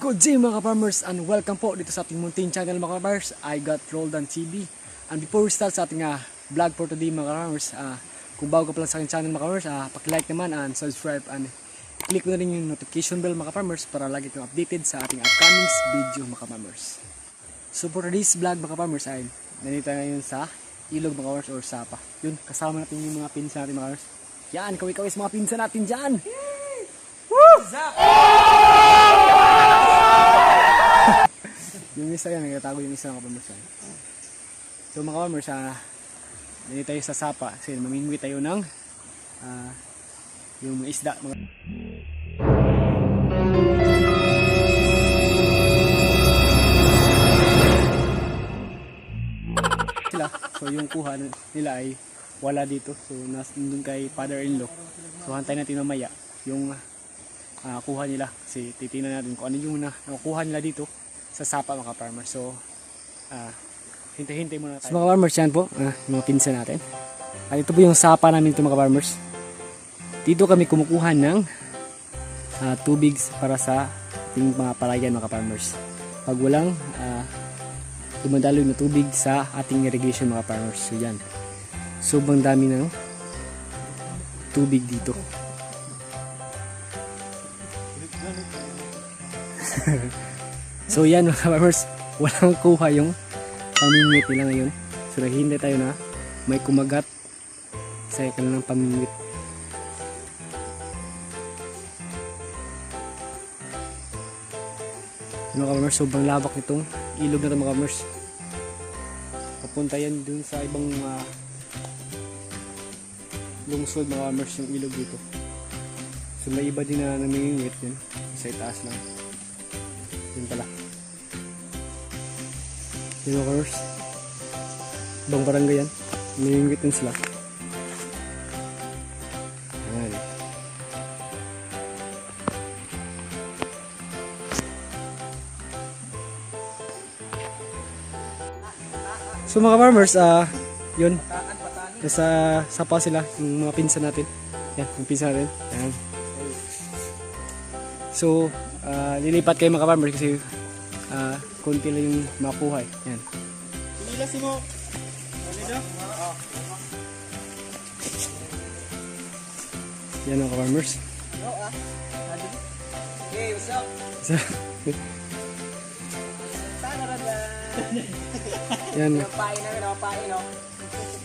Good day mga farmers and welcome po dito sa ating Muntin channel mga farmers. I got Roldan TV. And before we start sa ating ah, vlog for today mga farmers, ah, kung bago ka pala sa aking channel mga farmers, ah, like naman and subscribe and click mo na rin yung notification bell mga farmers para lagi kang updated sa ating upcoming video mga farmers. So for today's vlog mga farmers ay nandito ngayon sa ilog mga farmers or sapa. Yun, kasama natin yung mga pinsa natin mga farmers. Yan, kaway-kaway sa mga pinsa natin dyan. Yung isa yan, nagtatago yung isa mga farmers. ay. So mga farmers, ah, dito tayo sa sapa kasi mamingwi tayo ng ah, yung mga isda. Mga... sila. So yung kuha nila ay wala dito. So nas nandun kay father-in-law. So hantay natin mamaya yung ah, kuha nila kasi titingnan natin kung ano yung na, nakukuha nila dito sa sapa mga farmers. So ah hintay-hintay muna tayo. So mga farmers yan po, ah, mga pinsan natin. At ito po yung sapa namin ito mga farmers. Dito kami kumukuha ng ah, tubig para sa ating mga palayan mga farmers. Pag walang ah, dumadaloy na tubig sa ating irrigation mga farmers. So yan. Sobrang dami ng tubig dito. so yan mga farmers, walang kuha yung pamimit nila ngayon. So naghihintay tayo na may kumagat sa kanilang pamimit. Mga kamers, sobrang labak nitong ilog na ito mga kamers. Papunta yan dun sa ibang mga lungsod mga kamers yung ilog dito. So may iba din na namingingit yun. Sa itaas lang. Yun pala. Kamers. Ibang barangay yan. Namingingit din sila. Ayan. So mga farmers, ah, yun. Nasa sapa sila, yung mga pinsan natin. Yan, yung pinsan natin. Yan. So, ah, lilipat kayo mga farmers kasi konti lang yung makuha. eh. Yan. Nilas mo. Yan mga farmers. Hey, what's up? Rin na. yan. Pain na rin, pain, no?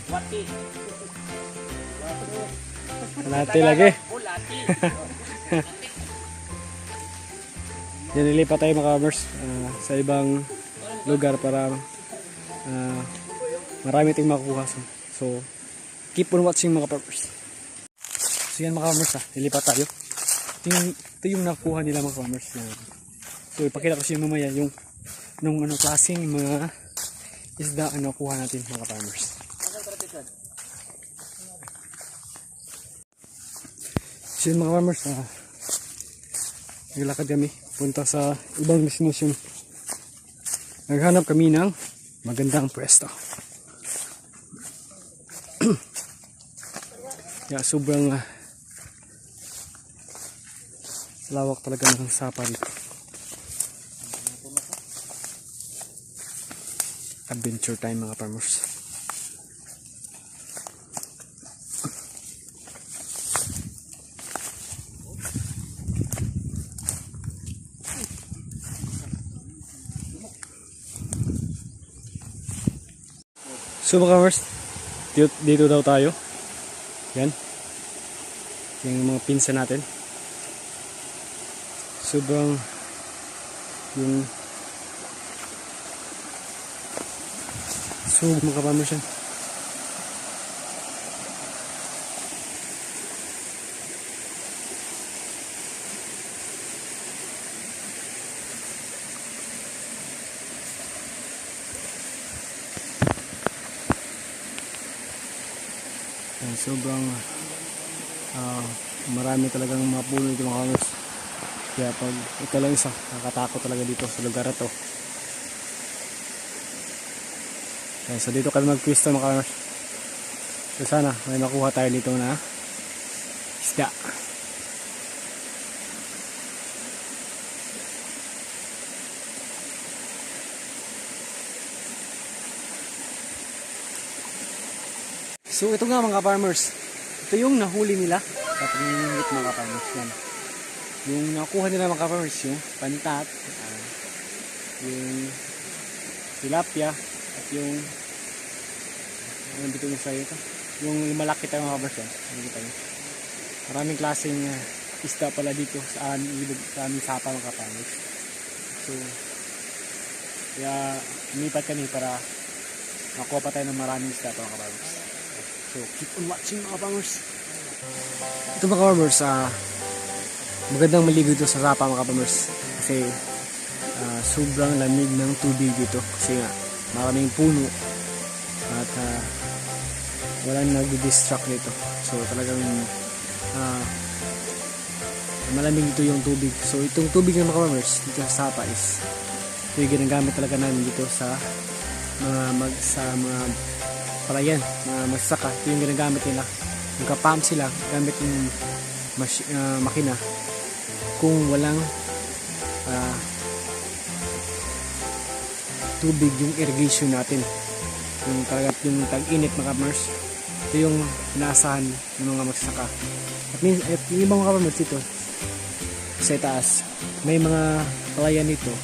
Wati. Kalate lagi. Ulati. Yan, lilipat tayo mga farmers ah, sa ibang lugar para ah, marami tayong makukuha. So, so, keep on watching mga farmers. So yan mga farmers ha, lilipat tayo. Ito yung, ito yung nakuha nila mga farmers. Yan. So ipakita ko sa inyo mamaya yung nung ano klaseng mga isda ang nakuha natin mga farmers. So yun mga farmers, ah, naglakad kami punta sa ibang destination. Naghanap kami ng magandang pwesto. Kaya sobrang ah, lawak talaga ng sapa dito. Adventure time mga farmers. So mga dito, dito daw tayo. Yan. Yung mga pinsa natin. Sobrang yung So mga. Yan, uh, marami talagang mga puno dito mga kangers kaya pag ito lang isa nakatakot talaga dito sa lugar na to. So dito kami magpwisto mga kangers so sana may makuha tayo dito na isda. So ito nga mga farmers, ito yung nahuli nila. Tapos yung hit mga farmers yan. Yung nakuha nila mga farmers yung pantat, ah, yung tilapia, at yung ano dito yung sa'yo ito? Yung malaki tayo mga farmers yan. Nakikita nyo. Maraming klaseng ah, isda pala dito sa aming sa aming sapa mga farmers. So, kaya lumipat kami para makuha pa tayo ng maraming isda mga farmers. So, keep on watching mga farmers. Ito mga farmers, ah, magandang maligo dito sa Sapa mga farmers. Kasi ah, sobrang lamig ng tubig dito. Kasi nga, maraming puno. At ah, walang nag-distract dito. So, talagang ah, malamig dito yung tubig. So, itong tubig ng mga farmers dito sa Sapa is ito yung ginagamit talaga namin dito sa mga mag sa mga palayan, mga magsaka. Ito yung ginagamit nila. Nagka-pump sila gamit yung ah, makina kung walang ah, tubig yung irrigation natin. Yung talaga yung tag-init mga kamers. Ito yung inaasahan ng mga magsaka. At, min- at yung ibang mga kamers dito sa itaas, may mga palayan dito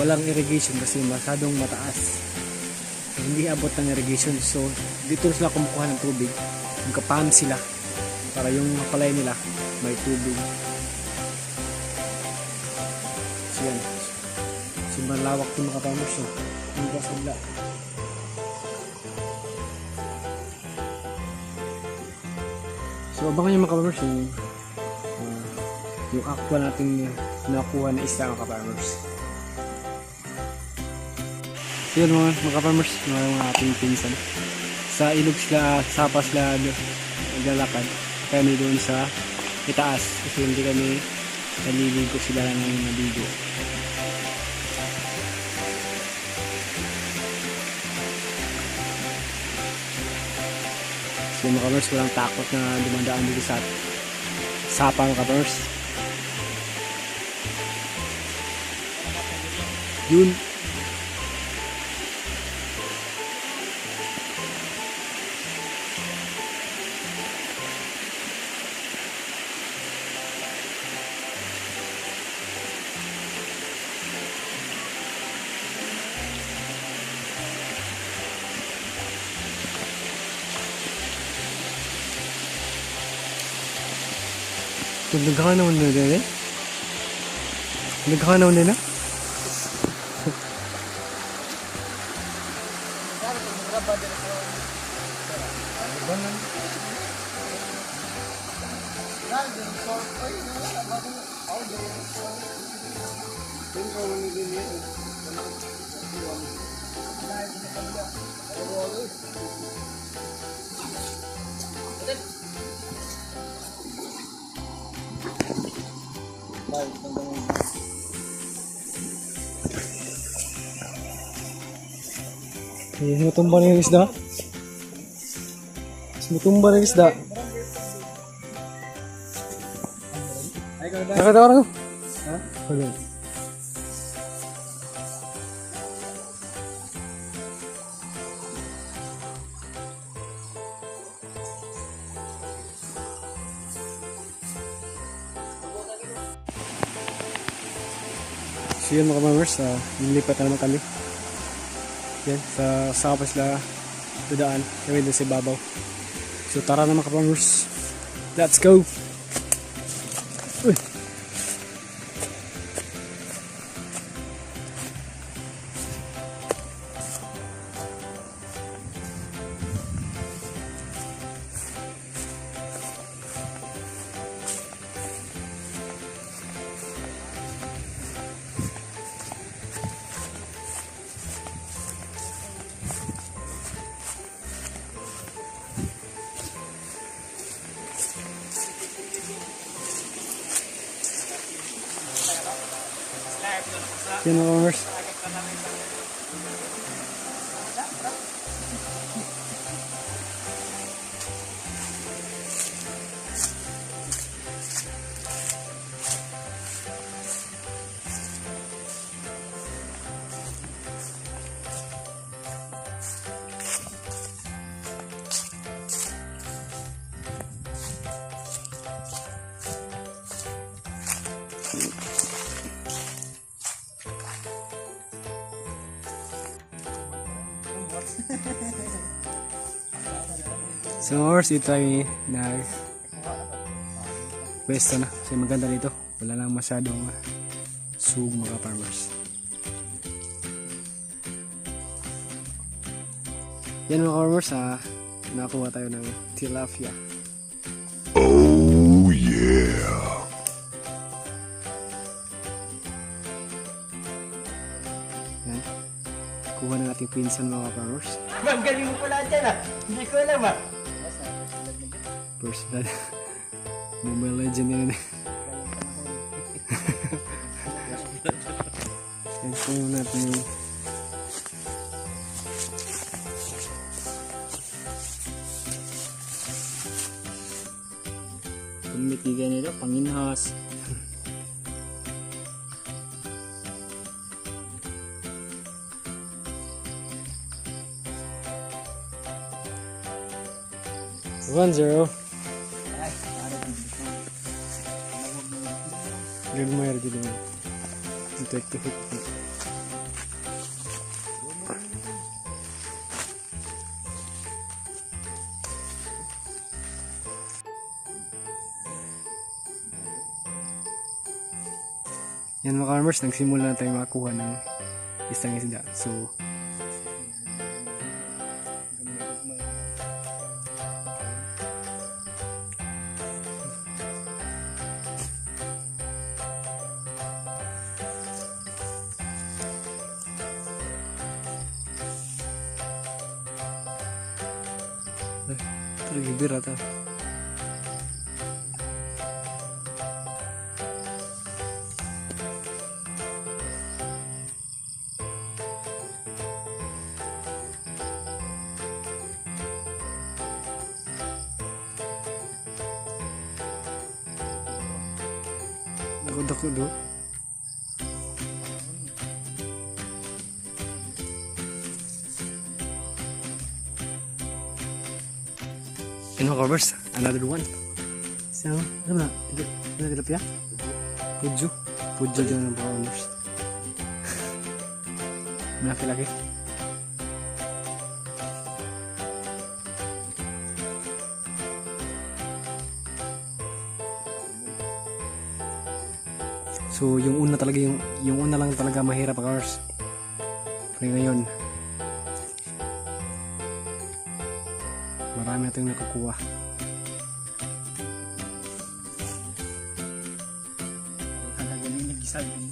walang irrigation kasi masyadong mataas hindi abot ng irrigation so dito sila kumukuha ng tubig. Magkapam sila para yung palay nila may tubig. So yan. So malawak itong mga farmers so yung kasabla so abangan mga farmers yung ah, yung actual nating nakuha na isda mga farmers So yun mga, mga farmers, mga, mga ating pinsan. Sa ilog sila, sapa sila naglalakad. Kami doon sa itaas. Kasi hindi kami naliligo sila ng naligo. So mga farmers, walang takot na dumandaan dito sa sapa mga farmers. Yun, Nagkaka naman na din eh. Nagkaka ah. Sumutumba na yung isda. Sumutumba na yung isda. Nakatawa na ko. Ha? Wala. So yun mga mamers, uh, nilipat na naman kami. Yan, sa sapa sila dadaan. Kami doon sa babaw. So tara na mga kapamers. Let's go! Yan mga So, Ors, ito ay nag pwesto na. Kasi maganda dito. Wala lang masyadong sug mga farmers. Yan mga farmers, ah, nakakuha tayo ng tilapia. Oh yeah. Yan. Kuha na natin pinsan mga farmers. Ma'am, galing mo pala dyan ah. Hindi ko alam ah. Blood. Mobile Legend yun. Yan po natin yung Pumitigan nila, panginhas. One zero. Din naman. Ito ito hit. Yan mga farmers, nagsimula na tayo makakuha ng isang isda. So, ito gibira And mga covers, another one. So, ano na? Ano na tilapia? Pudyo. Pudyo dyan ng covers. Malaki-laki. So, yung una talaga, yung, yung una lang talaga mahirap, covers. Pero ngayon, marami natin nakukuha. Talaga yung nag-isabi.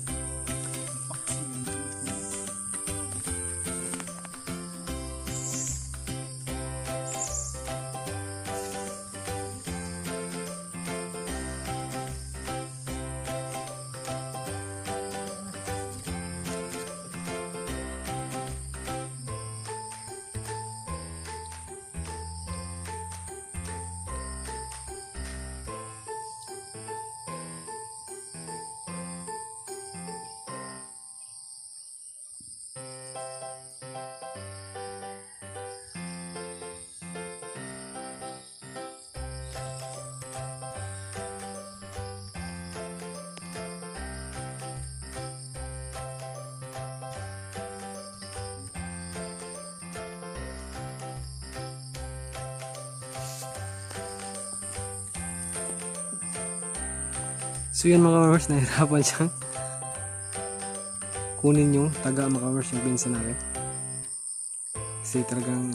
So yun mga kamers, nahirapan siyang kunin yung taga mga kamers yung pinsan natin. Kasi talagang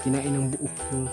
kinain ng buo yung